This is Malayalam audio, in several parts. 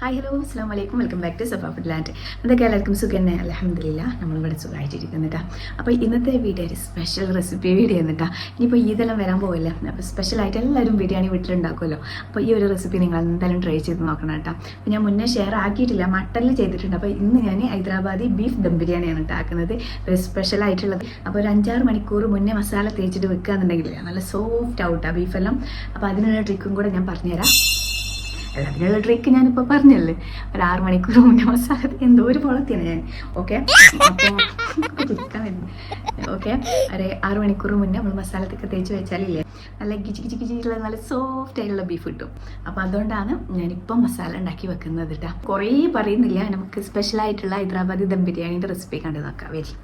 ഹായ് ഹലോ അസ്സാം വലൈക്കും welcome back to Safa food land എന്തൊക്കെ എല്ലാവർക്കും സുഖം തന്നെ അലഹമില്ല നമ്മളിവിടെ സുഖമായിട്ടിരിക്കുന്നിട്ടാ അപ്പോൾ ഇന്നത്തെ വീഡിയോ ഒരു സ്പെഷ്യൽ റെസിപ്പി വീഡിയോ എന്നിട്ടാ ഇനിയിപ്പോൾ ഇതെല്ലാം വരാൻ പോകില്ല അപ്പോൾ സ്പെഷ്യലായിട്ട് എല്ലാവരും ബിരിയാണി വീട്ടിലുണ്ടാക്കുമല്ലോ. അപ്പോൾ ഈ ഒരു റെസിപ്പി നിങ്ങൾ എന്തായാലും ട്രൈ ചെയ്ത് നോക്കണം കേട്ടോ. അപ്പോൾ ഞാൻ മുന്നേ ഷെയർ ആക്കിയിട്ടില്ല. മട്ടനിൽ ചെയ്തിട്ടുണ്ട്. അപ്പോൾ ഇന്ന് ഞാൻ ഹൈദരാബാദി ബീഫ് ദം ബിരിയാണിയാണ് ഉണ്ടാക്കുന്നത് ഒരു സ്പെഷ്യൽ ആയിട്ടുള്ളത്. അപ്പോൾ ഒരു അഞ്ചാറ് മണിക്കൂർ മുന്നേ മസാല തേച്ചിട്ട് വെക്കുക എന്നുണ്ടെങ്കിൽ നല്ല സോഫ്റ്റ് ഔട്ടാണ് ബീഫെല്ലാം അപ്പോൾ അതിനുള്ള ട്രിക്കും കൂടെ ഞാൻ പറഞ്ഞുതരാം. അല്ല അതിനുള്ള ട്രിക്ക് ഞാനിപ്പോൾ പറഞ്ഞല്ലേ? ഒരു ആറ് മണിക്കൂർ മുന്നേ മസാല എന്തോ ഒരു പൊളത്തിയാണ് ഞാൻ. ഓക്കെ ഓക്കെ ഒരു ആറ് മണിക്കൂർ മുന്നേ നമ്മൾ മസാലത്തൊക്കെ തേച്ച് വെച്ചാലില്ലേ? നല്ല കിച്ചി കിച്ചി കിച്ചിട്ടുള്ള നല്ല സോഫ്റ്റ് ആയിട്ടുള്ള ബീഫ് കിട്ടും. അപ്പോൾ അതുകൊണ്ടാണ് ഞാനിപ്പം മസാല ഉണ്ടാക്കി വെക്കുന്നത് കേട്ടോ കുറേ പറയുന്നില്ല. നമുക്ക് സ്പെഷ്യൽ ആയിട്ടുള്ള ഹൈദരാബാദി ദം ബിരിയാണിന്റെ റെസിപ്പി കണ്ടു നോക്കാം. വരി.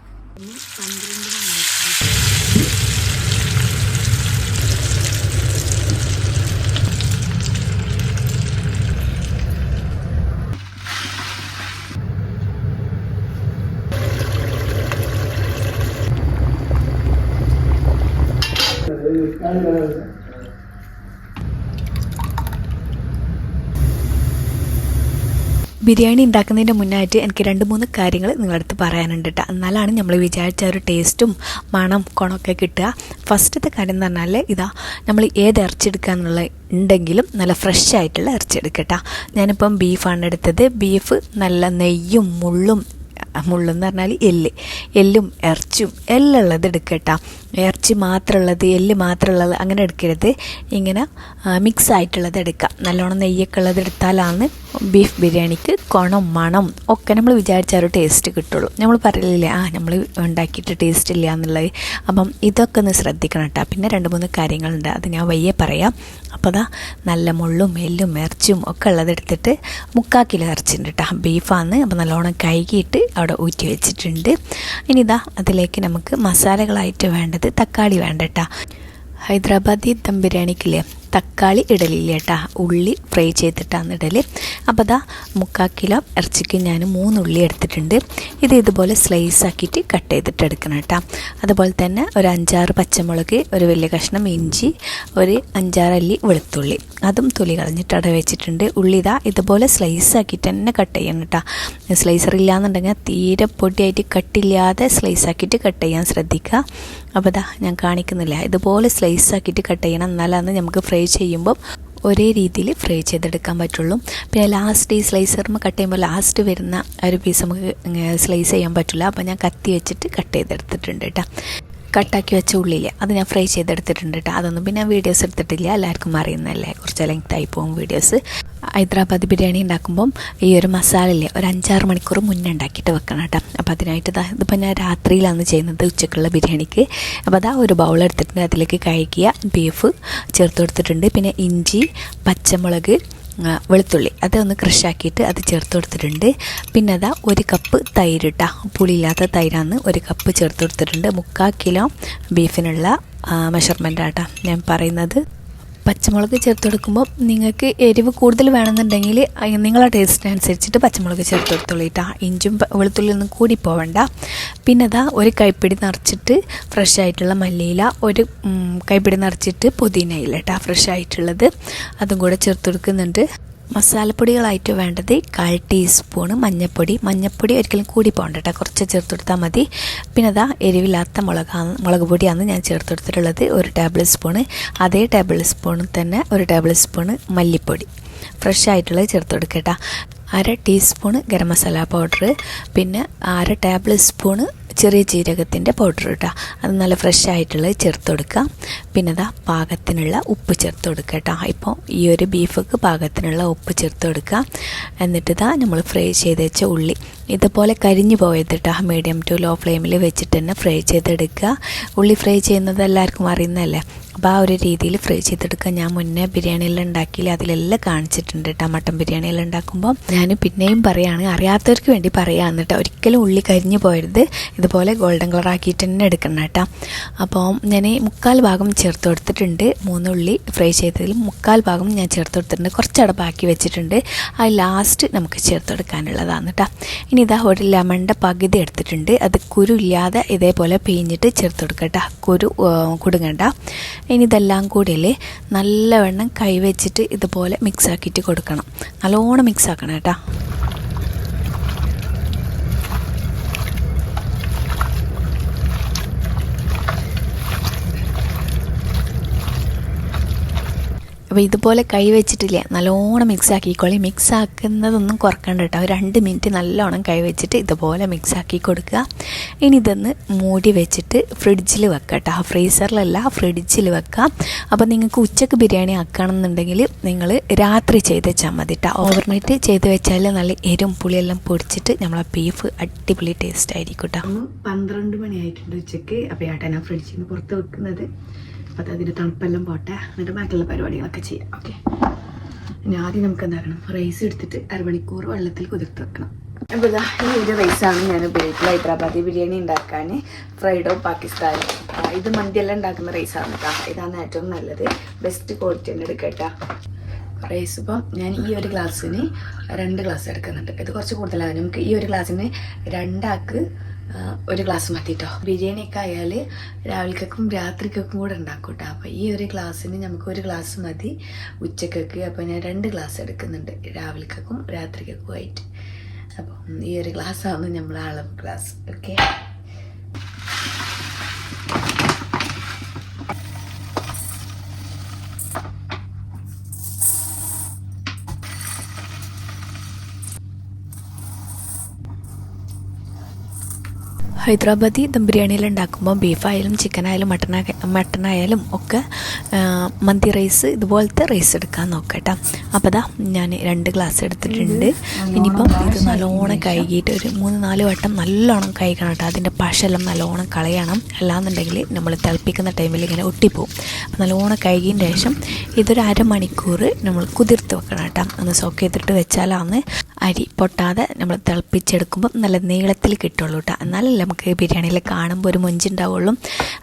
ബിരിയാണി ഉണ്ടാക്കുന്നതിന്റെ മുന്നായിട്ട് എനിക്ക് രണ്ട് മൂന്ന് കാര്യങ്ങൾ നിങ്ങളടുത്ത് പറയാനുണ്ട് കേട്ടോ എന്നാലാണ് നമ്മൾ വിചാരിച്ച ഒരു ടേസ്റ്റും മണം കുണമൊക്കെ കിട്ടുക. ഫസ്റ്റത്തെ കാര്യം എന്ന് പറഞ്ഞാൽ ഇതാ നമ്മൾ ഏത് ഇറച്ചി എടുക്കുക എന്നുള്ള ഉണ്ടെങ്കിലും നല്ല ഫ്രഷ് ആയിട്ടുള്ള ഇറച്ചി എടുക്കട്ടോ ഞാനിപ്പം ബീഫാണ് എടുത്തത്. ബീഫ് നല്ല നെയ്യും മുള്ളും മുള്ളെന്ന് പറഞ്ഞാൽ എല്ല്. എല്ലും ഇറച്ചും എല്ലാം ഉള്ളത് എടുക്കട്ടോ. ഇറച്ചി മാത്രമുള്ളത് എല്ല് മാത്രമുള്ളത് അങ്ങനെ എടുക്കരുത്. ഇങ്ങനെ മിക്സ് ആയിട്ടുള്ളത് എടുക്കാം. നല്ലോണം നെയ്യൊക്കെ ഉള്ളത് എടുത്താലാണ് ബീഫ് ബിരിയാണിക്ക് കുണം മണം ഒക്കെ നമ്മൾ വിചാരിച്ച ഒരു ടേസ്റ്റ് കിട്ടുള്ളൂ. നമ്മൾ പറയില്ലേ ആ നമ്മൾ ഉണ്ടാക്കിയിട്ട് ടേസ്റ്റ് ഇല്ല എന്നുള്ളത്. അപ്പം ഇതൊക്കെ ഒന്ന് ശ്രദ്ധിക്കണം കേട്ടോ. പിന്നെ രണ്ട് മൂന്ന് കാര്യങ്ങളുണ്ട്. അത് ഞാൻ വയ്യെ പറയാം. അപ്പോൾ അതാ നല്ല മുള്ളും എല്ലും ഇറച്ചും ഒക്കെ ഉള്ളതെടുത്തിട്ട് മുക്കാൽ കിലോ ഇറച്ചിട്ടുണ്ട് കേട്ടോ. ബീഫാന്ന് അപ്പോൾ നല്ലോണം കഴുകിയിട്ട് അവിടെ ഊറ്റി വെച്ചിട്ടുണ്ട്. ഇനി ഇതാ അതിലേക്ക് നമുക്ക് മസാലകളായിട്ട് വേണ്ടത് തക്കാളി വേണ്ട കേട്ടോ. ഹൈദരാബാദി ദം ബിരിയാണിക്കില്ലേ? തക്കാളി ഇടലില്ല കേട്ടോ ഉള്ളി ഫ്രൈ ചെയ്തിട്ടാണ് ഇടൽ അപ്പോൾ അതാ മുക്കാൽ കിലോ ഇറച്ചിക്ക് ഞാൻ മൂന്ന് ഉള്ളി എടുത്തിട്ടുണ്ട്. ഇത് ഇതുപോലെ സ്ലൈസ് ആക്കിയിട്ട് കട്ട് ചെയ്തിട്ട് എടുക്കണം കേട്ടോ അതുപോലെ തന്നെ ഒരു അഞ്ചാറ് പച്ചമുളക് ഒരു വലിയ കഷ്ണം ഇഞ്ചി ഒരു അഞ്ചാറ് അല്ലി വെളുത്തുള്ളി. അതും തൊലി കളഞ്ഞിട്ട് അട വെച്ചിട്ടുണ്ട്. ഉള്ളി ഇതാ ഇതുപോലെ സ്ലൈസ് ആക്കിയിട്ട് തന്നെ കട്ട് ചെയ്യണം കേട്ടോ സ്ലൈസർ ഇല്ലാന്നുണ്ടെങ്കിൽ തീരെ പൊടിയായിട്ട് കട്ടില്ലാതെ സ്ലൈസ് ആക്കിയിട്ട് കട്ട് ചെയ്യാൻ ശ്രദ്ധിക്കുക. അപ്പോൾ ഇതാ ഞാൻ കാണിക്കുന്നില്ല. ഇതുപോലെ സ്ലൈസ് ആക്കിയിട്ട് കട്ട് ചെയ്യണം. എന്നാലാണ് നമുക്ക് ഫ്രൈ ചെയ്യുമ്പം ഒരേ രീതിയിൽ ഫ്രൈ ചെയ്തെടുക്കാൻ പറ്റുള്ളൂ. പിന്നെ ലാസ്റ്റ് ഈ സ്ലൈസറിന് കട്ട് ചെയ്യുമ്പോൾ ലാസ്റ്റ് വരുന്ന ഒരു പീസ് നമുക്ക് സ്ലൈസ് ചെയ്യാൻ പറ്റില്ല. അപ്പോൾ ഞാൻ കത്തി വെച്ചിട്ട് കട്ട് ചെയ്തെടുത്തിട്ടുണ്ട് കേട്ടോ കട്ടാക്കി വെച്ച ഉള്ളിൽ അത് ഞാൻ ഫ്രൈ ചെയ്തെടുത്തിട്ടുണ്ട് കേട്ടോ അതൊന്നും പിന്നെ വീഡിയോസ് എടുത്തിട്ടില്ല. എല്ലാവർക്കും അറിയുന്നതല്ലേ? കുറച്ച് ലെങ്ത് ആയി പോകും വീഡിയോസ്. ഹൈദരാബാദ് ബിരിയാണി ഉണ്ടാക്കുമ്പം ഈ ഒരു മസാല ഇല്ലേ ഒരു അഞ്ചാറ് മണിക്കൂർ മുന്നേ ഉണ്ടാക്കിയിട്ട് വെക്കണം കേട്ടോ അപ്പോൾ അതിനായിട്ട് ഇതിപ്പോൾ ഞാൻ രാത്രിയിലാണ് ചെയ്യുന്നത് ഉച്ചക്കുള്ള ബിരിയാണിക്ക്. അപ്പോൾ അതാ ഒരു ബൗൾ എടുത്തിട്ടുണ്ട്. അതിലേക്ക് കഴുകിയ ബീഫ് ചേർത്ത് കൊടുത്തിട്ടുണ്ട്. പിന്നെ ഇഞ്ചി പച്ചമുളക് വെളുത്തുള്ളി. അതൊന്ന് ക്രഷാക്കിയിട്ട് അത് ചേർത്ത് കൊടുത്തിട്ടുണ്ട്. പിന്നെ അതാ ഒരു കപ്പ് തൈര് ഇട്ടാ പുളിയില്ലാത്ത തൈരാന്ന് ഒരു കപ്പ് ചേർത്ത് കൊടുത്തിട്ടുണ്ട്. മുക്കാൽ കിലോ ബീഫിനുള്ള മെഷർമെന്റ് ആട്ടാ ഞാൻ പറയുന്നത്. പച്ചമുളക് ചേർത്ത് കൊടുക്കുമ്പോൾ നിങ്ങൾക്ക് എരിവ് കൂടുതൽ വേണമെന്നുണ്ടെങ്കിൽ നിങ്ങളെ ടേസ്റ്റിനനുസരിച്ചിട്ട് പച്ചമുളക് ചേർത്ത് കൊടുത്തോളിട്ടാ ഇഞ്ചും വെളുത്തുള്ളിയൊന്നും കൂടി പോവണ്ട. പിന്നെ അതാ ഒരു കൈപ്പിടി നിറച്ചിട്ട് ഫ്രഷ് ആയിട്ടുള്ള മല്ലിയില ഒരു കൈപ്പിടി നിറച്ചിട്ട് പുതിനയില കേട്ടോ ഫ്രഷ് ആയിട്ടുള്ളത്. അതും കൂടെ ചേർത്ത് കൊടുക്കുന്നുണ്ട് മസാലപ്പൊടികളായിട്ട് വേണ്ടത് കാൽ ടീസ്പൂണ് മഞ്ഞൾപ്പൊടി മഞ്ഞൾപ്പൊടി ഒരിക്കലും കൂടി പോകണ്ട കേട്ടോ കുറച്ച് ചേർത്ത് കൊടുത്താൽ മതി. പിന്നെ അതാ എരിവില്ലാത്ത മുളകാണ് മുളക് പൊടിയാണ് ഞാൻ ചേർത്ത് കൊടുത്തിട്ടുള്ളത്. ഒരു ടേബിൾ സ്പൂണ്. അതേ ടേബിൾ സ്പൂണിൽ തന്നെ ഒരു ടേബിൾ സ്പൂണ് മല്ലിപ്പൊടി. ഫ്രഷ് ആയിട്ടുള്ളത് ചേർത്ത് കൊടുക്കട്ടോ അര ടീസ്പൂണ് ഗരം മസാല പൗഡർ പിന്നെ അര ടേബിൾ സ്പൂണ് ചെറിയ ജീരകത്തിന്റെ പൗഡർ ഇട്ടാ അത് നല്ല ഫ്രഷ് ആയിട്ടുള്ളത് ചേർത്ത് കൊടുക്കുക പിന്നെ അതാ പാകത്തിനുള്ള ഉപ്പ് ചേർത്ത് കൊടുക്കുക കേട്ടോ ഇപ്പോൾ ഈ ഒരു ബീഫൊക്കെ പാകത്തിനുള്ള ഉപ്പ് ചേർത്ത് കൊടുക്കുക എന്നിട്ട് ഇതാ നമ്മൾ ഫ്രൈ ചെയ്ത് വെച്ച ഉള്ളി. ഇതുപോലെ കരിഞ്ഞു പോയത് കേട്ടോ മീഡിയം ടു ലോ ഫ്ലെയിമിൽ വെച്ചിട്ട് തന്നെ ഫ്രൈ ചെയ്തെടുക്കുക ഉള്ളി ഫ്രൈ ചെയ്യുന്നത് എല്ലാവർക്കും അറിയുന്നതല്ലേ? അപ്പോൾ ആ ഒരു രീതിയിൽ ഫ്രൈ ചെയ്തെടുക്കുക ഞാൻ മുന്നേ ബിരിയാണിയെല്ലാം ഉണ്ടാക്കിയില്ല. അതിലെല്ലാം കാണിച്ചിട്ടുണ്ട് കേട്ടോ മട്ടൻ ബിരിയാണിയെല്ലാം ഉണ്ടാക്കുമ്പോൾ ഞാൻ പിന്നെയും പറയുകയാണ് അറിയാത്തവർക്ക് വേണ്ടി പറയുകയാണ് കേട്ടോ ഒരിക്കലും ഉള്ളി കരിഞ്ഞു പോയത് ഇതുപോലെ ഗോൾഡൻ കളർ ആക്കിയിട്ട് തന്നെ എടുക്കണം കേട്ടോ. അപ്പോൾ ഞാൻ മുക്കാൽ ഭാഗം ചേർത്ത് കൊടുത്തിട്ടുണ്ട്. മൂന്നുള്ളി ഫ്രൈ ചെയ്തതിൽ മുക്കാൽ ഭാഗം ഞാൻ ചേർത്ത് കൊടുത്തിട്ടുണ്ട്. കുറച്ചവിടെ ബാക്കി വെച്ചിട്ടുണ്ട്. അത് ലാസ്റ്റ് നമുക്ക് ചേർത്ത് കൊടുക്കാനുള്ളതാണ് കേട്ടോ. ഇനി ഇതാ ഒരു ലെമണിന്റെ പകുതി എടുത്തിട്ടുണ്ട്. അത് കുരു ഇല്ലാതെ ഇതേപോലെ പിഴിഞ്ഞിട്ട് ചേർത്ത് കൊടുക്കട്ടോ കുരു കൊടുങ്ങണ്ട. ഇനി ഇതെല്ലാം കൂടിയിൽ നല്ലവണ്ണം കൈവച്ചിട്ട് ഇതുപോലെ മിക്സ് ആക്കിയിട്ട് കൊടുക്കണം. നല്ലോണം മിക്സ് ആക്കണം കേട്ടോ. അപ്പോൾ ഇതുപോലെ കൈ വെച്ചിട്ടില്ല. നല്ലോണം മിക്സ് ആക്കിക്കോളി. മിക്സ് ആക്കുന്നതൊന്നും കുറക്കണ്ട കേട്ടോ രണ്ട് മിനിറ്റ് നല്ലോണം കൈ വെച്ചിട്ട് ഇതുപോലെ മിക്സ് ആക്കി കൊടുക്കുക. ഇനി ഇതൊന്ന് മൂടി വെച്ചിട്ട് ഫ്രിഡ്ജിൽ വെക്കുക കേട്ടോ ഫ്രീസറിലല്ല ഫ്രിഡ്ജിൽ വെക്കാം. അപ്പോൾ നിങ്ങൾക്ക് ഉച്ചയ്ക്ക് ബിരിയാണി ആക്കണമെന്നുണ്ടെങ്കിൽ നിങ്ങൾ രാത്രി ചെയ്ത് വെച്ചാൽ മതി കേട്ടോ ഓവർനൈറ്റ് ചെയ്ത് വെച്ചാൽ നല്ല എരും പുളിയെല്ലാം പൊടിച്ചിട്ട് നമ്മളെ ബീഫ് അടിപൊളി ടേസ്റ്റ് ആയിരിക്കും കേട്ടോ പന്ത്രണ്ട് മണിയായിട്ടുണ്ട് ഉച്ചയ്ക്ക് അപ്പോൾ ഏട്ടനാ ഫ്രിഡ്ജിൽ നിന്ന് പുറത്ത് വെക്കുന്നത്. അപ്പോൾ അതിന്റെ തണുപ്പെല്ലാം പോട്ടെ. എന്നിട്ട് ബാക്കിയുള്ള പരിപാടികളൊക്കെ ചെയ്യാം. ഓക്കെ ഇനി ആദ്യം നമുക്ക് എന്താക്കണം റൈസ് എടുത്തിട്ട് അരമണിക്കൂർ വെള്ളത്തിൽ കുതിർത്ത് വെക്കണം. അപ്പോൾ ഇതാ ഈ ഒരു റൈസാണ് ഞാൻ ഉപയോഗിക്കുന്നത്. ഹൈദരാബാദി ബിരിയാണി ഉണ്ടാക്കാൻ ഫ്രൈഡോ പാകിസ്ഥാനി. ഇത് മന്തിയെല്ലാം ഉണ്ടാക്കുന്ന റൈസാണ് കേട്ടോ ഇതാണ് ഏറ്റവും നല്ലത്. ബെസ്റ്റ് ക്വാളിറ്റി തന്നെ എടുക്കട്ടോ റൈസ് ഇപ്പം ഞാൻ ഈ ഒരു ഗ്ലാസ്സിന് രണ്ട് ഗ്ലാസ് എടുക്കുന്നുണ്ട്. ഇത് കുറച്ച് കൂടുതലാണ് നമുക്ക് ഈ ഒരു ഗ്ലാസ്സിന് രണ്ടാക്ക് ഒരു ഗ്ലാസ് മതി കേട്ടോ ബിരിയാണി ഒക്കെ ആയാൽ രാവിലേക്കും രാത്രിക്കൊക്കെ കൂടെ ഉണ്ടാക്കും കേട്ടോ അപ്പോൾ ഈ ഒരു ഗ്ലാസ്സിന് നമുക്ക് ഒരു ഗ്ലാസ് മതി ഉച്ചക്കൊക്കെ. അപ്പോൾ ഞാൻ രണ്ട് ഗ്ലാസ് എടുക്കുന്നുണ്ട്. രാവിലേക്കും രാത്രിക്കൊക്കെ ആയിട്ട് അപ്പം ഈ ഒരു ഗ്ലാസ്സാണ് നമ്മൾ അളവ് ഗ്ലാസ് ഓക്കെ ഹൈദരാബാദി ദം ബിരിയാണിയിൽ ഉണ്ടാക്കുമ്പോൾ ബീഫായാലും ചിക്കനായാലും മട്ടൺ മട്ടനായാലും ഒക്കെ മന്തി റൈസ് ഇതുപോലത്തെ റൈസ് എടുക്കാൻ നോക്കട്ടെ. അപ്പോൾ അതാ ഞാൻ രണ്ട് ഗ്ലാസ് എടുത്തിട്ടുണ്ട്. ഇനിയിപ്പം ഇത് നല്ലോണം കഴുകിയിട്ട് ഒരു മൂന്ന് നാല് വട്ടം നല്ലോണം കഴുകണം കേട്ടോ. അതിന്റെ പശെല്ലാം നല്ലോണം കളയണം. അല്ലാന്നുണ്ടെങ്കിൽ നമ്മൾ തിളപ്പിക്കുന്ന ടൈമിൽ ഇങ്ങനെ ഒട്ടിപ്പോവും. നല്ലോണം കഴുകിയതിന് ശേഷം ഇതൊരു അരമണിക്കൂർ നമ്മൾ കുതിർത്ത് വെക്കണം കേട്ടോ. ഒന്ന് സോക്ക് ചെയ്തിട്ട് വെച്ചാലാണ് അരി പൊട്ടാതെ നമ്മൾ തിളപ്പിച്ചെടുക്കുമ്പോൾ നല്ല നീളത്തിൽ കിട്ടുള്ളൂ കേട്ടോ. എന്നാലല്ലേ നമുക്ക് ബിരിയാണിയിൽ കാണുമ്പോൾ ഒരു മൊഞ്ചുണ്ടാവുള്ളൂ.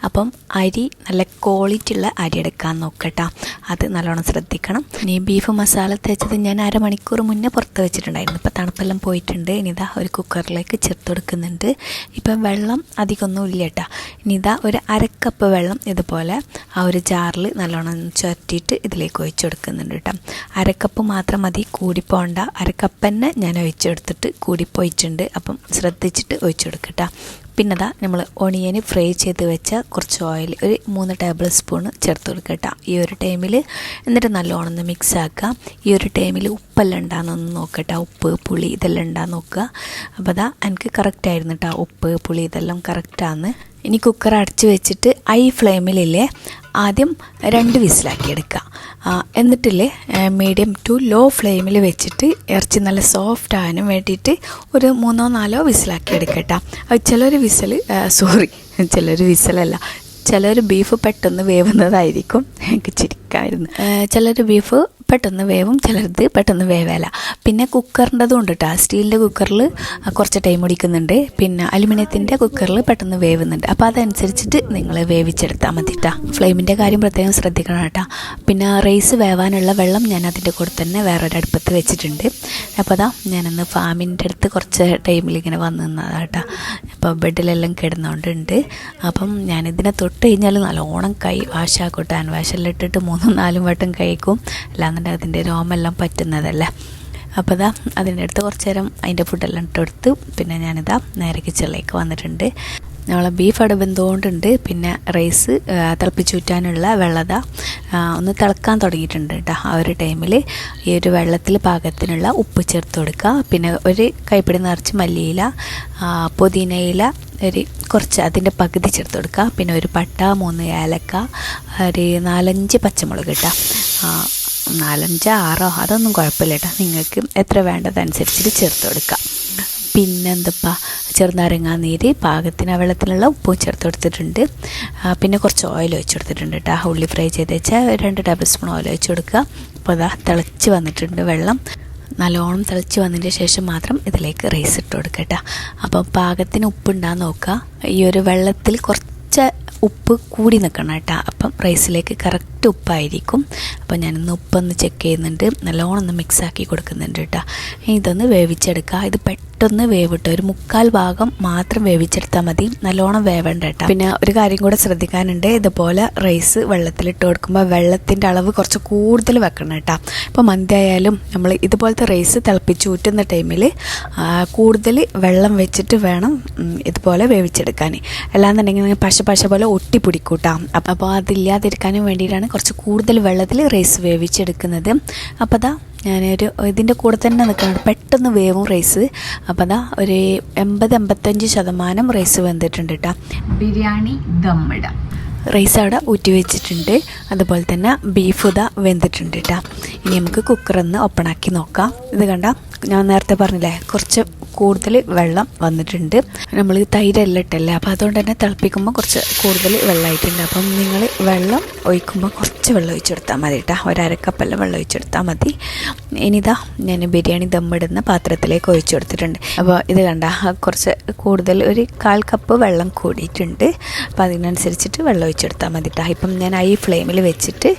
അപ്പം അരി നല്ല ക്വാളിറ്റി ഉള്ള അരി എടുക്കാൻ നോക്കട്ടോ. അത് നല്ലോണം ശ്രദ്ധിക്കണം. ഇനി ബീഫ് മസാല തേച്ചത് ഞാൻ അരമണിക്കൂർ മുന്നേ പുറത്ത് വെച്ചിട്ടുണ്ടായിരുന്നു. ഇപ്പം തണുപ്പെല്ലാം പോയിട്ടുണ്ട്. ഇനി ഇതാ ഒരു കുക്കറിലേക്ക് ചേർത്ത് കൊടുക്കുന്നുണ്ട്. ഇപ്പം വെള്ളം അധികമൊന്നും ഇല്ല കേട്ടോ ഇനി ഇതാ ഒരു അരക്കപ്പ് വെള്ളം ഇതുപോലെ ആ ഒരു ജാറിൽ നല്ലോണം ചുരറ്റിയിട്ട് ഇതിലേക്ക് ഒഴിച്ചു കൊടുക്കുന്നുണ്ട് കേട്ടോ. അരക്കപ്പ് മാത്രം മതി. കൂടിപ്പോണ്ട. അരക്കപ്പ് തന്നെ ഞാൻ ഒഴിച്ചെടുത്തിട്ട് കൂടിപ്പോയിട്ടുണ്ട്. അപ്പം ശ്രദ്ധിച്ചിട്ട് ഒഴിച്ചു കൊടുക്കട്ടോ. പിന്നെ അതാ നമ്മൾ ഒണിയന് ഫ്രൈ ചെയ്ത് വെച്ച കുറച്ച് ഓയിൽ ഒരു മൂന്ന് ടേബിൾ സ്പൂൺ ചേർത്ത് കൊടുക്കട്ടോ ഈ ഒരു ടൈമിൽ എന്നിട്ട് നല്ലോണം ഒന്ന് മിക്സ് ആക്കുക ഈ ഒരു ടൈമിൽ ഉപ്പെല്ലാം ഉണ്ടാകുന്നൊന്ന് നോക്കട്ടെ ഉപ്പ് പുളി ഇതെല്ലാം ഉണ്ടാകുന്ന നോക്കുക അപ്പോൾ അതാ എനിക്ക് കറക്റ്റായിരുന്നു കേട്ടോ ഉപ്പ് പുളി ഇതെല്ലാം കറക്റ്റാണ് ഇനി കുക്കർ അടച്ച് വെച്ചിട്ട് ഐ ഫ്ലെയിമിലില്ലേ ആദ്യം രണ്ട് വിസിലാക്കി എടുക്കുക എന്നിട്ടില്ലേ മീഡിയം ടു ലോ ഫ്ലെയിമിൽ വെച്ചിട്ട് ഇറച്ചി നല്ല സോഫ്റ്റ് ആകാനും വേണ്ടിയിട്ട് ഒരു മൂന്നോ നാലോ വിസിലാക്കി എടുക്കട്ടോ. ചിലർ വിസിൽ സോറി ചിലർ വിസലല്ല ചിലർ ബീഫ് പെട്ടെന്ന് വേവുന്നതായിരിക്കും. എനിക്ക് ചിരിക്കായിരുന്നു. ചിലർ ബീഫ് പെട്ടെന്ന് വേവും ചിലത് പെട്ടെന്ന് വേവേല. പിന്നെ കുക്കറിന്റെതും ഉണ്ട് കേട്ടോ സ്റ്റീലിന്റെ കുക്കറിൽ കുറച്ച് ടൈം പിടിക്കുന്നുണ്ട്. പിന്നെ അലുമിനിയത്തിന്റെ കുക്കറിൽ പെട്ടെന്ന് വേവുന്നുണ്ട്. അപ്പോൾ അതനുസരിച്ചിട്ട് നിങ്ങൾ വേവിച്ചെടുത്താൽ മതി കേട്ടോ ഫ്ലെയിമിന്റെ കാര്യം പ്രത്യേകം ശ്രദ്ധിക്കണം കേട്ടോ പിന്നെ റൈസ് വേവാനുള്ള വെള്ളം ഞാൻ അതിന്റെ കൂടെ തന്നെ വേറൊരു അടുപ്പത്ത് വെച്ചിട്ടുണ്ട്. അപ്പോൾ അതാ ഞാനന്ന് ഫാമിന്റെ അടുത്ത് കുറച്ച് ടൈമിൽ ഇങ്ങനെ വന്ന് നിന്നതാണ് കേട്ടോ അപ്പോൾ ബെഡിലെല്ലാം കിടന്നുകൊണ്ടുണ്ട് അപ്പം ഞാനിതിനെ തൊട്ട് കഴിഞ്ഞാൽ നല്ലോണം കൈ വാഷാക്കും ഹാൻഡ് വാഷെല്ലാം ഇട്ടിട്ട് മൂന്നും നാലും വട്ടം കഴിക്കും. അല്ലാന്നുണ്ടെങ്കിൽ അതിന്റെ രോമെല്ലാം പറ്റുന്നതല്ലേ? അപ്പോൾ ഇതാ അതിന്റെ അടുത്ത് കുറച്ച് നേരം അതിന്റെ ഫുഡെല്ലാം ഇട്ടെടുത്ത് പിന്നെ ഞാനിതാ നേരെ കിച്ചണിലേക്ക് വന്നിട്ടുണ്ട്. നമ്മളെ ബീഫ് അവിടെ ബന്ധുകൊണ്ടുണ്ട് പിന്നെ റൈസ് തിളപ്പിച്ചൂറ്റാനുള്ള വെള്ളത ഒന്ന് തിളക്കാൻ തുടങ്ങിയിട്ടുണ്ട് കേട്ടോ. ആ ഒരു ടൈമിൽ ഈ ഒരു വെള്ളത്തിൽ പാകത്തിനുള്ള ഉപ്പ് ചേർത്ത് കൊടുക്കുക. പിന്നെ ഒരു കൈപ്പിടി നിറച്ച് മല്ലിയില പുതിനയില ഒരു കുറച്ച് അതിന്റെ പകുതി ചേർത്ത് കൊടുക്കുക. പിന്നെ ഒരു പട്ട മൂന്ന് ഏലക്ക ഒരു നാലഞ്ച് പച്ചമുളക് കേട്ടോ. നാലഞ്ചോ ആറോ അതൊന്നും കുഴപ്പമില്ല കേട്ടോ. നിങ്ങൾക്ക് എത്ര വേണ്ടതനുസരിച്ചിട്ട് ചേർത്ത് കൊടുക്കാം. പിന്നെന്തപ്പാ? ചെറുനാരങ്ങ നീര് പാകത്തിന് വെള്ളത്തിലുള്ള ഉപ്പും ചേർത്ത് കൊടുത്തിട്ടുണ്ട്. പിന്നെ കുറച്ച് ഓയിൽ ഒഴിച്ച് കൊടുത്തിട്ടുണ്ട് കേട്ടോ. ഉള്ളി ഫ്രൈ ചെയ്ത് വെച്ചാൽ രണ്ട് ടേബിൾ സ്പൂൺ ഓയിൽ ഒഴിച്ച് കൊടുക്കുക. അപ്പോൾ അതാ തിളച്ച് വന്നിട്ടുണ്ട് വെള്ളം. നല്ലോണം തിളച്ച് വന്നതിന് ശേഷം മാത്രം ഇതിലേക്ക് റൈസ് ഇട്ട് കൊടുക്കുക കേട്ടോ. അപ്പോൾ പാകത്തിന് ഉപ്പുണ്ടാന്ന് നോക്കുക. ഈ ഒരു വെള്ളത്തിൽ കുറച്ച് ഉപ്പ് കൂടി നിൽക്കണം കേട്ടോ. അപ്പം റൈസിലേക്ക് കറക്റ്റ് ഉപ്പായിരിക്കും. അപ്പം ഞാനൊന്ന് ഉപ്പൊന്ന് ചെക്ക് ചെയ്യുന്നുണ്ട്. നല്ലോണം ഒന്ന് മിക്സാക്കി കൊടുക്കുന്നുണ്ട് കേട്ടോ. ഇതൊന്ന് വേവിച്ചെടുക്കുക ഇത് പെട്ടെന്ന് വേവിട്ട് ഒരു മുക്കാൽ ഭാഗം മാത്രം വേവിച്ചെടുത്താൽ മതി. നല്ലോണം വേവേണ്ട കേട്ടോ. പിന്നെ ഒരു കാര്യം കൂടെ ശ്രദ്ധിക്കാനുണ്ട്. ഇതുപോലെ റൈസ് വെള്ളത്തിലിട്ട് കൊടുക്കുമ്പോൾ വെള്ളത്തിന്റെ അളവ് കുറച്ച് കൂടുതൽ വെക്കണം കേട്ടോ. ഇപ്പോൾ മന്തി ആയാലും നമ്മൾ ഇതുപോലത്തെ റൈസ് തിളപ്പിച്ച് ഊറ്റുന്ന ടൈമിൽ കൂടുതൽ വെള്ളം വെച്ചിട്ട് വേണം ഇതുപോലെ വേവിച്ചെടുക്കാൻ അല്ലാന്നുണ്ടെങ്കിൽ പശ പശ പോലെ ഒട്ടിപ്പിടിക്കൂട്ടാം അപ്പം അപ്പോൾ അതില്ലാതിരിക്കാനും വേണ്ടിയിട്ടാണ് കുറച്ച് കൂടുതൽ വെള്ളത്തിൽ റൈസ് വേവിച്ചെടുക്കുന്നത്. അപ്പോൾ അതാ ഞാനൊരു ഇതിന്റെ കൂടെ തന്നെ നിൽക്കണം പെട്ടെന്ന് വേവും റൈസ് അപ്പം അതാ ഒരു എൺപത് എൺപത്തഞ്ച് ശതമാനം റൈസ് വെന്തിട്ടുണ്ട് കേട്ടോ ബിരിയാണി ദമ്മിടാം. റൈസ് അവിടെ ഊറ്റി വെച്ചിട്ടുണ്ട്. അതുപോലെ തന്നെ ബീഫ് ഇതാ വെന്തിട്ടുണ്ട് കേട്ടോ ഇനി നമുക്ക് കുക്കറൊന്ന് ഓപ്പണാക്കി നോക്കാം. ഇത് കണ്ട ഞാൻ നേരത്തെ പറഞ്ഞില്ലേ കുറച്ച് കൂടുതൽ വെള്ളം വന്നിട്ടുണ്ട്. നമ്മൾ തൈരെല്ലാം ഇട്ടല്ലേ അപ്പോൾ അതുകൊണ്ട് തന്നെ തിളപ്പിക്കുമ്പോൾ കുറച്ച് കൂടുതൽ വെള്ളമായിട്ടുണ്ട്. അപ്പം നിങ്ങൾ വെള്ളം ഒഴിക്കുമ്പോൾ കുറച്ച് വെള്ളം ഒഴിച്ചെടുത്താൽ മതി കേട്ടോ ഒരരക്കപ്പെല്ലാം വെള്ളം ഒഴിച്ചെടുത്താൽ മതി. ഇനിതാ ഞാൻ ബിരിയാണി ദമ്മിടുന്ന പാത്രത്തിലേക്ക് ഒഴിച്ചു കൊടുത്തിട്ടുണ്ട്. അപ്പോൾ ഇത് കണ്ട കുറച്ച് കൂടുതൽ ഒരു കാൽ കപ്പ് വെള്ളം കൂടിയിട്ടുണ്ട്. അപ്പോൾ അതിനനുസരിച്ചിട്ട് വെള്ളം ഒഴിച്ചെടുത്താൽ മതി കേട്ടോ ഇപ്പം ഞാൻ ഈ ഫ്ലെയിമിൽ വെച്ചിട്ട്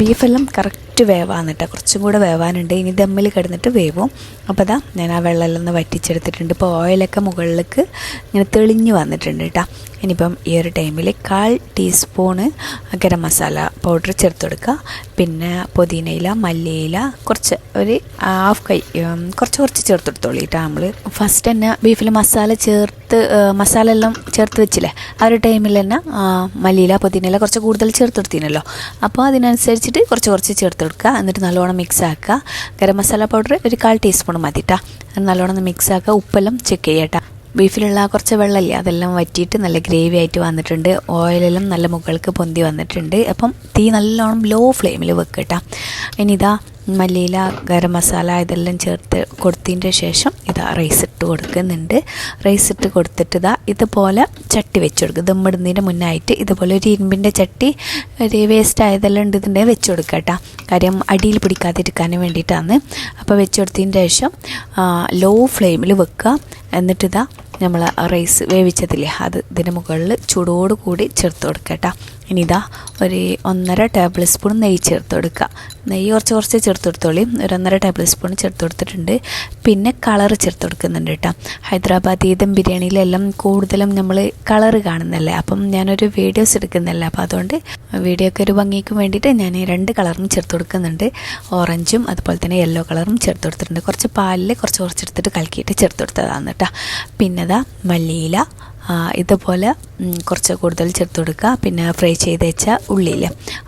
ബീഫെല്ലാം കറക്റ്റ് വേവാന്ന് കേട്ടോ കുറച്ചും കൂടെ വേവാനുണ്ട്. ഇനി ദമ്മിൽ കിടന്നിട്ട് വേവും. അപ്പോൾ അതാ ഞാൻ ആ വെള്ളമെല്ലാം ഒന്ന് വറ്റിച്ചെടുത്തിട്ടുണ്ട്. ഇപ്പോൾ ഓയിലൊക്കെ മുകളിലേക്ക് ഇങ്ങനെ തെളിഞ്ഞ് വന്നിട്ടുണ്ട് കേട്ടോ ഇനിയിപ്പം ഈ ഒരു ടൈമിൽ കാൽ ടീസ്പൂണ് ഗരം മസാല പൗഡർ ചേർത്ത് കൊടുക്കുക പിന്നെ പുതിനയില മല്ലിയില കുറച്ച് ഒരു ഹാഫ് കൈ കുറച്ച് കുറച്ച് ചേർത്ത് കൊടുത്തോളൂ കേട്ടോ നമ്മൾ ഫസ്റ്റ് തന്നെ ബീഫിൽ മസാല ചേർത്ത് മസാല എല്ലാം ചേർത്ത് വെച്ചില്ലേ? ആ ഒരു ടൈമിൽ തന്നെ മല്ലിയില പുതിനയില കുറച്ച് കൂടുതൽ ചേർത്ത് കൊടുത്തിനല്ലോ അപ്പോൾ അതിനനുസരിച്ചിട്ട് കുറച്ച് കുറച്ച് ചേർത്ത് കൊടുക്കുക എന്നിട്ട് നല്ലോണം മിക്സ് ആക്കുക. ഗരം മസാല പൗഡർ ഒരു കാൽ ടീസ്പൂൺ മതി കേട്ടോ. നല്ലോണം മിക്സ് ആക്കുക. ഉപ്പെല്ലാം ചെക്ക് ചെയ്യട്ടോ. ബീഫിലുള്ള ആ കുറച്ച് വെള്ളമില്ലേ അതെല്ലാം വറ്റിയിട്ട് നല്ല ഗ്രേവി ആയിട്ട് വന്നിട്ടുണ്ട്. ഓയിലെല്ലാം നല്ല മുകൾക്ക് പൊന്തി വന്നിട്ടുണ്ട്. അപ്പം തീ നല്ലോണം ലോ ഫ്ലെയിമിൽ വെക്കട്ടോ ഇനി ഇതാ മല്ലിയില ഗരം മസാല ഇതെല്ലാം ചേർത്ത് കൊടുത്തതിന്റെ ശേഷം ഇതാ റൈസ് ഇട്ട് കൊടുക്കുന്നുണ്ട്. റൈസ് ഇട്ട് കൊടുത്തിട്ട് ഇതാ ഇതുപോലെ ചട്ടി വെച്ച് കൊടുക്കുക ദമ്മിടുന്നതിന്റെ മുന്നായിട്ട് ഇതുപോലെ ഒരു ഇരുമ്പിന്റെ ചട്ടി ഒരു വേസ്റ്റ് ആയതെല്ലാം ഉണ്ട് ഇതിന്റെ വെച്ച് കൊടുക്കുക കേട്ടോ കാര്യം അടിയിൽ പിടിക്കാതിരിക്കാൻ വേണ്ടിയിട്ടാണ് അപ്പോൾ വെച്ച് കൊടുത്തതിന്റെ ശേഷം ലോ ഫ്ലെയിമിൽ വെക്കുക. എന്നിട്ട് ഇതാ നമ്മൾ റൈസ് വേവിച്ചതില്ലേ അത് ഇതിന് മുകളിൽ ചൂടോട് കൂടി ചേർത്ത് കൊടുക്കുക കേട്ടോ ഇനി ഇതാ ഒരു ഒന്നര ടേബിൾ സ്പൂൺ നെയ്യ് ചേർത്ത് കൊടുക്കുക നെയ്യ് കുറച്ച് കുറച്ച് ചേർത്ത് കൊടുത്തോളി. ഒരു ഒന്നര ടേബിൾ സ്പൂൺ ചേർത്ത് കൊടുത്തിട്ടുണ്ട്. പിന്നെ കളർ ചേർത്ത് കൊടുക്കുന്നുണ്ട് കേട്ടോ. ഹൈദരാബാദ് ഈദം ബിരിയാണിയിലെല്ലാം കൂടുതലും നമ്മൾ കളർ കാണുന്നല്ലേ? അപ്പം ഞാനൊരു വീഡിയോസ് എടുക്കുന്നില്ല? അപ്പോൾ അതുകൊണ്ട് വീഡിയോ ഒക്കെ ഒരു ഭംഗിക്ക് വേണ്ടിയിട്ട് ഞാൻ രണ്ട് കളറും ചേർത്ത് കൊടുക്കുന്നുണ്ട്. ഓറഞ്ചും അതുപോലെ തന്നെ യെല്ലോ കളറും ചേർത്ത് കൊടുത്തിട്ടുണ്ട്. കുറച്ച് പാലിൽ കുറച്ച് കുറച്ചെടുത്തിട്ട് കലക്കിയിട്ട് ചേർത്ത് കൊടുത്തതാണ് കേട്ടോ. പിന്നെ ദാ മല്ലിയില ഇതുപോലെ കുറച്ച് കൂടുതൽ ചേർത്ത് കൊടുക്കുക. പിന്നെ ഫ്രൈ ചെയ്ത് വെച്ച ഉള്ളിയിൽ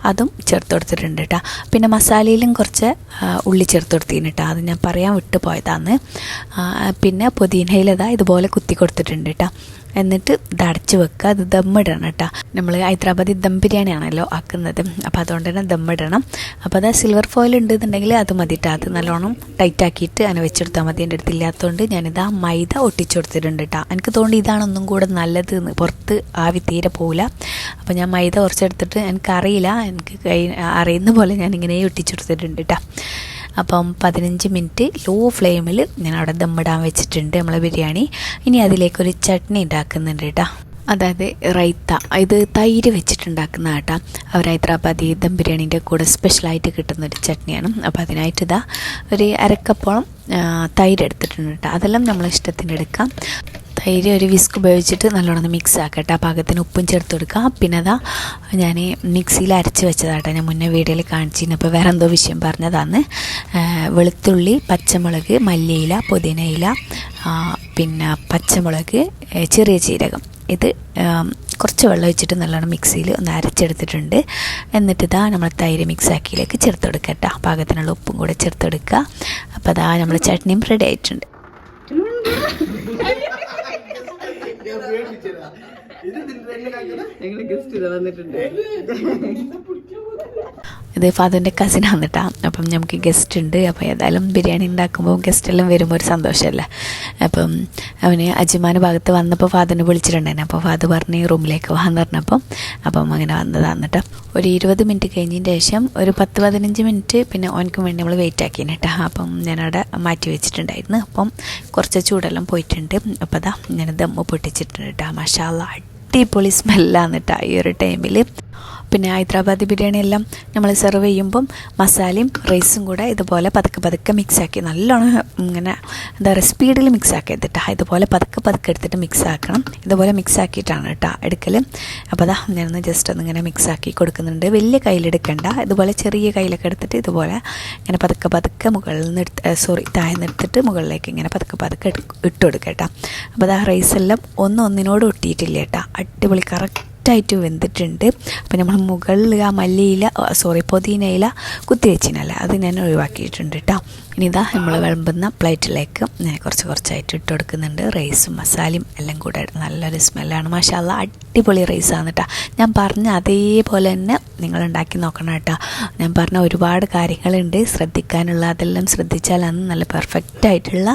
അതും ചേർത്ത് കൊടുത്തിട്ടുണ്ട് കേട്ടോ പിന്നെ മസാലയിലും കുറച്ച് ഉള്ളി ചേർത്ത് കൊടുത്തിന് കേട്ടോ അത് ഞാൻ പറയാൻ വിട്ടു പോയതാണ് പിന്നെ പുതിനയിലതാ ഇതുപോലെ കുത്തി കൊടുത്തിട്ടുണ്ട് കേട്ടോ എന്നിട്ട് ഇത് വെക്കുക. അത് ദമ്മിടണം കേട്ടോ. നമ്മൾ ഹൈദരാബാദി ദം ബിരിയാണി ആണല്ലോ ആക്കുന്നത്. അപ്പോൾ അതുകൊണ്ട് തന്നെ ദമ്മിടണം അപ്പോൾ അത് സിൽവർ ഫോയിൽ ഉണ്ടെന്നുണ്ടെങ്കിൽ അത് മതി കേട്ടോ അത് നല്ലോണം ടൈറ്റ് ആക്കിയിട്ട് അതിനെ വെച്ചെടുത്താൽ മതി. എന്റെ അടുത്ത് ഇല്ലാത്തതുകൊണ്ട് ഞാനിതാ മൈദ ഒട്ടിച്ചു കൊടുത്തിട്ടുണ്ട് കേട്ടോ. എനിക്ക് തോന്നി ഇതാണ് ഒന്നും കൂടെ നല്ലത് പുറത്ത് ആവി തീരെ പോകില്ല അപ്പോൾ ഞാൻ മൈദ കുറച്ചെടുത്തിട്ട് എനിക്കറിയില്ല. എനിക്ക് കൈ അറിയുന്ന പോലെ ഞാനിങ്ങനെ ഇങ്ങനെ ഒട്ടിച്ചു കൊടുത്തിട്ടുണ്ട് കേട്ടോ. അപ്പം പതിനഞ്ച് മിനിറ്റ് ലോ ഫ്ലെയിമിൽ ഞാൻ അവിടെ ദമ്മിടാൻ വെച്ചിട്ടുണ്ട് നമ്മളെ ബിരിയാണി. ഇനി അതിലേക്കൊരു ചട്നി ഉണ്ടാക്കുന്നുണ്ട് കേട്ടോ. അതായത് റൈത്ത. ഇത് തൈര് വെച്ചിട്ടുണ്ടാക്കുന്ന കേട്ടോ. അവർ ഹൈദരാബാദി ദം ബിരിയാണീന്റെ കൂടെ സ്പെഷ്യലായിട്ട് കിട്ടുന്ന ഒരു ചട്നിയാണ്. അപ്പോൾ അതിനായിട്ട് ഇതാ ഒരു അരക്കപ്പോളം തൈര് എടുത്തിട്ടുണ്ട് കേട്ടോ. അതെല്ലാം നമ്മൾ ഇഷ്ടത്തിന് എടുക്കാം തൈര് ഒരു വിസ്ക് ഉപയോഗിച്ചിട്ട് നല്ലോണം മിക്സ് ആക്കട്ടെ. ആ പാകത്തിന് ഉപ്പും ചേർത്ത് കൊടുക്കുക പിന്നെ അതാ ഞാൻ മിക്സിയിൽ അരച്ച് വെച്ചതാട്ടോ. ഞാൻ മുന്നേ വീഡിയോയിൽ കാണിച്ചിരുന്നു. അപ്പോൾ വേറെ എന്തോ വിഷയം പറഞ്ഞതാണ് വെളുത്തുള്ളി പച്ചമുളക് മല്ലിയില പുതിനയില പിന്നെ പച്ചമുളക് ചെറിയ ജീരകം. ഇത് കുറച്ച് വെള്ളം ഒഴിച്ചിട്ട് നല്ലോണം മിക്സിയിൽ ഒന്ന് അരച്ചെടുത്തിട്ടുണ്ട്. എന്നിട്ട് ഇതാ നമ്മൾ തൈര് മിക്സാക്കിയിലേക്ക് ചേർത്ത് കൊടുക്കട്ടെ. പാകത്തിനുള്ള ഉപ്പും കൂടെ ചേർത്ത് കൊടുക്കുക. അപ്പോൾ അതാ നമ്മൾ ചട്നിയും റെഡി ആയിട്ടുണ്ട്. ഇത് ഫാദറിന്റെ കസിനാണ് കേട്ടോ അപ്പം നമുക്ക് ഗസ്റ്റ് ഉണ്ട്. അപ്പോൾ ഏതായാലും ബിരിയാണി ഉണ്ടാക്കുമ്പോൾ ഗസ്റ്റ് എല്ലാം വരുമ്പോൾ ഒരു സന്തോഷമല്ല അപ്പം അവന് അജിമാന്റെ ഭാഗത്ത് വന്നപ്പോൾ ഫാദറിനെ വിളിച്ചിട്ടുണ്ടായിരുന്നു. അപ്പോൾ ഫാദർ പറഞ്ഞ് റൂമിലേക്ക് വാന്ന് പറഞ്ഞപ്പം അപ്പം അങ്ങനെ വന്നതാണ് കേട്ടോ ഒരു ഇരുപത് മിനിറ്റ് കഴിഞ്ഞതിന് ശേഷം ഒരു പത്ത് പതിനഞ്ച് മിനിറ്റ് പിന്നെ ഓനക്കും വേണ്ടി നമ്മൾ വെയിറ്റ് ആക്കിയാണ് കേട്ടോ അപ്പം ഞാനവിടെ മാറ്റി വെച്ചിട്ടുണ്ടായിരുന്നു. അപ്പം കുറച്ച് ചൂടെല്ലാം പോയിട്ടുണ്ട്. അപ്പോൾ അതാ ഞാൻ ദമ്മ് പൊട്ടിച്ചിട്ടുണ്ട് കേട്ടോ മഷാല അടിപൊളി സ്മെല്ലാണ് ഈ ഒരു ടൈമിൽ പിന്നെ ഹൈദരാബാദി ബിരിയാണി എല്ലാം നമ്മൾ സെർവ് ചെയ്യുമ്പം മസാലയും റൈസും കൂടെ ഇതുപോലെ പതുക്കെ പതുക്കെ മിക്സാക്കി നല്ലോണം ഇങ്ങനെ എന്താ പറയുക സ്പീഡിൽ മിക്സാക്കി എടുത്തിട്ട് ഇതുപോലെ പതുക്കെ പതുക്കെ എടുത്തിട്ട് മിക്സ് ആക്കണം. ഇതുപോലെ മിക്സ് ആക്കിയിട്ടാണ് കേട്ടോ എടുക്കൽ അപ്പോൾ അതാ ഞാനൊന്ന് ജസ്റ്റ് ഒന്ന് ഇങ്ങനെ മിക്സ് ആക്കി കൊടുക്കുന്നുണ്ട്. വലിയ കയ്യിലെടുക്കണ്ട. ഇതുപോലെ ചെറിയ കയ്യിലൊക്കെ എടുത്തിട്ട് ഇതുപോലെ ഇങ്ങനെ പതുക്കെ പതുക്കെ മുകളിൽ നിന്ന് എടുത്ത് സോറി താഴെ എടുത്തിട്ട് മുകളിലേക്ക് ഇങ്ങനെ പതുക്കെ പതുക്കെ ഇട്ട് കൊടുക്കുക കേട്ടോ. അപ്പോൾ അതാ റൈസെല്ലാം ഒന്നൊന്നിനോട് ഒട്ടിയിട്ടില്ല കേട്ടോ. അടിപൊളി കറക്റ്റായിട്ട് വെന്തിട്ടുണ്ട്. അപ്പോൾ നമ്മൾ മുകളിൽ ആ മല്ലിയില സോറി പുതിനയില കുത്തി വെച്ചിനല്ല? അത് ഞാൻ ഒഴിവാക്കിയിട്ടുണ്ട് കേട്ടോ ഇനി ഇതാ നമ്മൾ വിളമ്പുന്ന പ്ലേറ്റിലേക്ക് ഞാൻ കുറച്ച് കുറച്ചായിട്ട് ഇട്ട് കൊടുക്കുന്നുണ്ട്. റൈസും മസാലയും എല്ലാം കൂടെ നല്ലൊരു സ്മെല്ലാണ് മാഷാല്ല അടിപൊളി റൈസാണ് കേട്ടോ ഞാൻ പറഞ്ഞ അതേപോലെ തന്നെ നിങ്ങൾ ഉണ്ടാക്കി നോക്കണം കേട്ടോ ഞാൻ പറഞ്ഞ ഒരുപാട് കാര്യങ്ങളുണ്ട്. ശ്രദ്ധിക്കാനുള്ള അതെല്ലാം ശ്രദ്ധിച്ചാൽ അന്ന് നല്ല പെർഫെക്റ്റ് ആയിട്ടുള്ള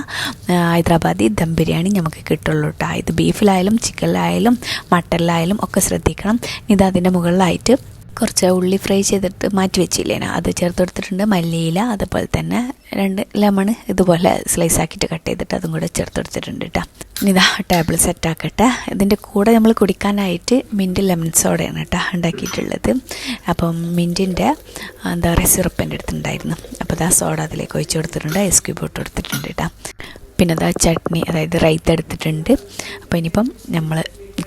ഹൈദരാബാദി ദം ബിരിയാണി നമുക്ക് കിട്ടുള്ളൂ കേട്ടോ ഇത് ബീഫിലായാലും ചിക്കനിലായാലും മട്ടനിലായാലും ഒക്കെ ശ്രദ്ധിക്കണം ഇത് അതിന്റെ മുകളിലായിട്ട് കുറച്ച് ഉള്ളി ഫ്രൈ ചെയ്തിട്ട് മാറ്റി വെച്ചില്ലേ? അത് ചേർത്ത് കൊടുത്തിട്ടുണ്ട്. മല്ലിയില അതുപോലെ തന്നെ രണ്ട് ലെമൺ ഇതുപോലെ സ്ലൈസ് ആക്കിയിട്ട് കട്ട് ചെയ്തിട്ട് അതും കൂടെ ചേർത്ത് കൊടുത്തിട്ടുണ്ട് കേട്ടോ ഇതാ ടേബിൾ സെറ്റ് ആക്കട്ടെ. ഇതിന്റെ കൂടെ നമ്മൾ കുടിക്കാനായിട്ട് മിന്റ് ലെമൺ സോഡയാണ് കേട്ടോ ഉണ്ടാക്കിയിട്ടുള്ളത്. അപ്പം മിന്റിന്റെ എന്താ പറയുക സിറപ്പ് എന്റെ അടുത്തുണ്ടായിരുന്നു. അപ്പോൾ ഇതാ സോഡ അതിലേക്ക് ഒഴിച്ച് കൊടുത്തിട്ടുണ്ട്. ഐസ് ക്യൂബ് ഇട്ട് കൊടുത്തിട്ടുണ്ട് കേട്ടോ പിന്നെ അതാ ചട്നി അതായത് റൈത്ത് എടുത്തിട്ടുണ്ട്. അപ്പോൾ ഇനിയിപ്പം നമ്മൾ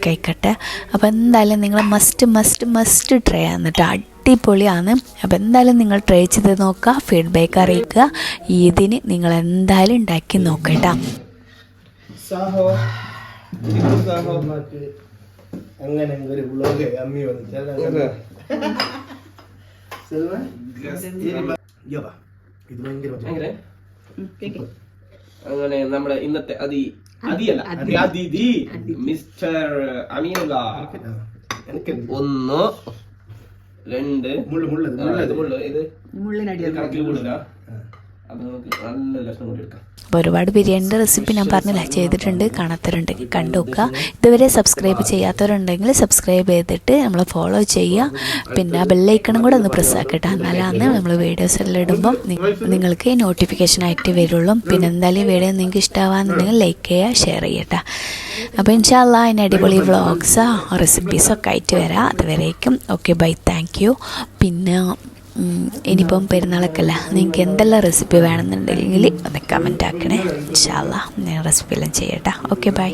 കഴിക്കട്ടെ അപ്പോൾ എന്തായാലും നിങ്ങൾ മസ്റ്റ് മസ്റ്റ് മസ്റ്റ് ട്രൈ എന്നിട്ട് അടിപൊളിയാണ്. അപ്പോൾ എന്തായാലും നിങ്ങൾ ട്രൈ ചെയ്ത് നോക്കുക ഫീഡ്ബാക്ക് അറിയിക്കുക. ഇതിന് നിങ്ങൾ എന്തായാലും ഉണ്ടാക്കി നോക്കട്ട ഒരു അമ്മി വന്നു. അങ്ങനെ അങ്ങനെ നമ്മുടെ ഇന്നത്തെ അതി അതിയല്ല അതിഥി മിസ്റ്റർ അമീനുള്ള എനിക്ക് ഒന്ന് രണ്ട് മുള്ളു മുള്ളു മുള്ളു. ഇത് കണക്കിൽ മുള്ളില്ല അപ്പൊ നമുക്ക് നല്ല ലക്ഷണം കൂടി എടുക്കാം. അപ്പോൾ ഒരുപാട് ബിരിയാണിന്റെ റെസിപ്പി ഞാൻ പറഞ്ഞില്ല ചെയ്തിട്ടുണ്ട് കാണാത്തവരുണ്ടെങ്കിൽ കണ്ടു ഇതുവരെ സബ്സ്ക്രൈബ് ചെയ്യാത്തവരുണ്ടെങ്കിൽ സബ്സ്ക്രൈബ് ചെയ്തിട്ട് നമ്മൾ ഫോളോ ചെയ്യുക. പിന്നെ ബെല്ലൈക്കണും കൂടെ ഒന്ന് പ്രസ് ആക്കട്ടെ. എന്നാലാണ് നമ്മൾ വീഡിയോസ് എല്ലാം ഇടുമ്പം നിങ്ങൾക്ക് നോട്ടിഫിക്കേഷൻ ആയിട്ട് വരുള്ളൂ. പിന്നെ എന്തായാലും വീഡിയോ നിങ്ങൾക്ക് ഇഷ്ടമാവാന്നുണ്ടെങ്കിൽ ലൈക്ക് ചെയ്യുക ഷെയർ ചെയ്യട്ടെ. അപ്പോൾ ഇൻഷാല്ല അതിന് അടിപൊളി വ്ളോഗ്സോ റെസിപ്പീസൊക്കെ ആയിട്ട് വരാം. അതുവരേക്കും. ഓക്കെ ബൈ താങ്ക് യു പിന്നെ ഇനിയിപ്പം പെരുന്നാളൊക്കെ അല്ല നിങ്ങൾക്ക് എന്തെല്ലാം റെസിപ്പി വേണമെന്നുണ്ടെങ്കിൽ ഒന്ന് കമന്റ് ആക്കണേ. ഇൻഷാല്ല ഞാൻ റെസിപ്പി ചെയ്യട്ടെ. Okay bye